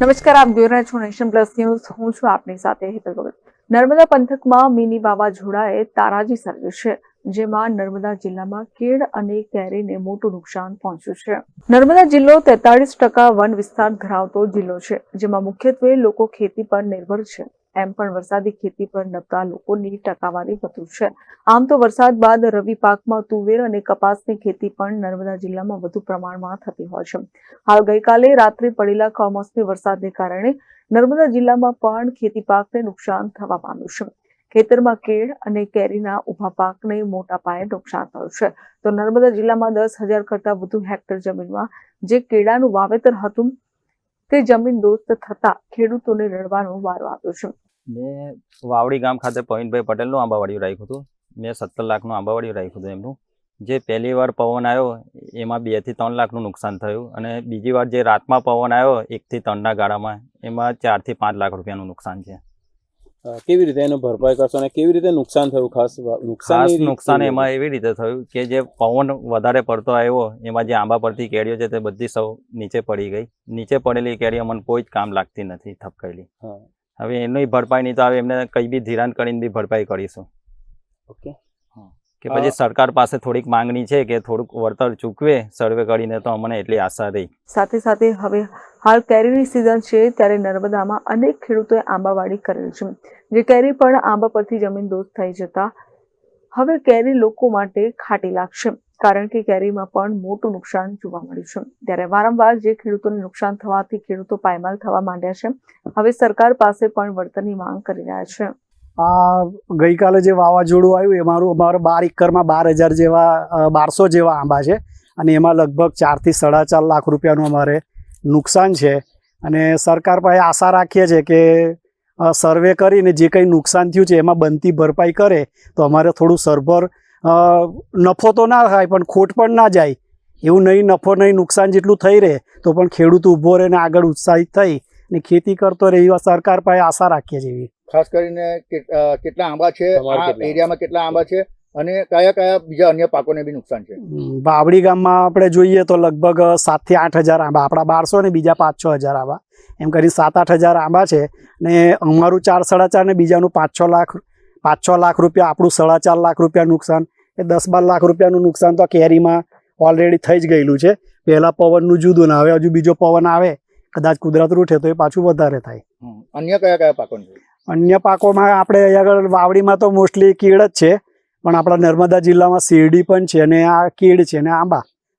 નમસ્કાર, આપ જોઈ રહ્યા છો નેશન પ્લસ ન્યૂઝ. હું છું આપની સાથે હેતલ ભગત નર્મદા પંથકમાં મિની વાવાઝોડાએ તારાજી સર્જી છે, જેમાં નર્મદા જિલ્લામાં કેળ અને કેરીને મોટું નુકસાન પહોંચ્યું છે. નર્મદા જિલ્લો તેતાળીસ ટકા વન વિસ્તાર ધરાવતો જિલ્લો છે, જેમાં મુખ્યત્વે લોકો ખેતી પર નિર્ભર છે. એમ પણ વરસાદી ખેતી પર નબતા લોકોની ટકાવારી વધુ છે. આમ તો વરસાદ બાદ રવિ પાકમાં તુવેર અને કપાસની ખેતી પણ નર્મદા જિલ્લામાં વધુ પ્રમાણમાં થતી હોય છે. હાલ ગઈકાલે રાત્રે પડેલા કમોસમી વરસાદને કારણે નર્મદા જિલ્લામાં પણ ખેતી પાકને નુકસાન થવા પામ્યું છે. ખેતરમાં કેળ અને કેરીના ઊભા પાકને મોટા પાયે નુકસાન થયું છે. તો નર્મદા જિલ્લામાં દસ હજાર કરતા વધુ હેક્ટર જમીનમાં જે કેળાનું વાવેતર હતું તે જમીન દોસ્ત થતા ખેડૂતોને રડવાનો વારો આવ્યો છે. મેં વાવડી ગામ ખાતે પવિનભાઈ પટેલનું આંબાવાડિયું રાખ્યું હતું. મેં સત્તર લાખનું આંબાવાડિયું રાખ્યું હતું એમનું. જે પહેલી વાર પવન આવ્યો એમાં બેથી ત્રણ લાખનું નુકસાન થયું અને બીજી વાર જે રાતમાં પવન આવ્યો એકથી ત્રણના ગાળામાં એમાં ચારથી પાંચ લાખ રૂપિયાનું નુકસાન છે. કેવી રીતે એનો ભરપાઈ કરશો અને કેવી રીતે નુકસાન થયું? ખાસ નુકસાન નુકસાન એમાં એવી રીતે થયું કે જે પવન વધારે પડતો આવ્યો એમાં જે આંબા પડતી કેરીઓ છે તે બધી સૌ નીચે પડી ગઈ. નીચે પડેલી કેરીઓ મને કોઈ જ કામ લાગતી નથી થપકાયેલી. હા. હવે એની ભરપાઈ નહીં તો હવે એમને કઈ બી ધિરાણ કરીને બી ભરપાઈ કરીશું. ઓકે. કે પછી સરકાર પાસે થોડીક માંગણી છે કે થોડુંક વળતર ચૂકવે સર્વે કરીને તો અમને એટલી આશા રહી. સાથે સાથે હવે હાલ કેરીની સિઝન છે ત્યારે નર્મદામાં અનેક ખેડૂતોએ આંબાવાડી કરેલ છે. જે કેરી પણ આંબા પરથી જમીન દોસ્ત થઈ જતા હવે કેરી લોકો માટે ખાટી લાગશે. કારણ કે કેરીમાં પણ મોટું નુકસાન જોવા મળ્યું છે. ત્યારે વારંવાર જે ખેડૂતોને નુકસાન થવાથી ખેડૂતો પાયમાલ થવા માંડ્યા છે. હવે સરકાર પાસે પણ વળતરની માંગ કરી રહ્યા છે. આ ગઈકાલે જે વાવાઝોડું આવ્યું, એ મારું અમારે બાર એકરમાં બાર હજાર જેવા બારસો જેવા આંબા છે. અને એમાં લગભગ ચારથી સાડા ચાર લાખ રૂપિયાનું અમારે નુકસાન છે. અને સરકાર પાસે આશા રાખીએ છીએ કે સર્વે કરીને જે કંઈ નુકસાન થયું છે, એમાં બનતી ભરપાઈ કરે, તો અમારે થોડું સરભર નફો તો ના થાય પણ ખોટ પણ ના જાય. એવું નહીં નફો નહીં નુકસાન જેટલું થઈ રહે તો પણ ખેડૂત ઊભો રહે ને આગળ ઉત્સાહિત થઈ ને ખેતી કરતો રહે એવા સરકાર પાસે આશા રાખીએ છીએ. ખાસ કરીને કેટલા આંબા છે? એરિયામાં કેટલા આંબા છે અને કયા કયા બીજા અન્ય પાકોને બી નુકસાન છે? બાવડી વાવડી ગામમાં આપણે જોઈએ તો લગભગ સાતથી આઠ હજાર આંબા આપણા બારસો ને બીજા પાંચ છ હજાર આંબા. એમ કરી સાત આઠ હજાર આંબા છે ને અમારું ચાર સાડા ચાર ને બીજાનું પાંચ છ લાખ પાંચ છ લાખ રૂપિયા આપણું સાડા ચાર લાખ રૂપિયા નુકસાન એ દસ બાર લાખ રૂપિયાનું નુકસાન તો કેરીમાં ઓલરેડી થઈ જ ગયેલું છે. પહેલાં પવનનું જુદું ને હવે હજુ બીજો પવન આવે કદાચ કુદરત રૂઠે તો એ પાછું વધારે થાય. અન્ય કયા કયા પાકો અન્ય પાકોમાં આપણે અહીંયા આગળ વાવડીમાં તો મોસ્ટલી કેળ જ છે પણ આપણા નર્મદા જિલ્લામાં શેરડી પણ છે અને આ કેળ છે અને આંબા.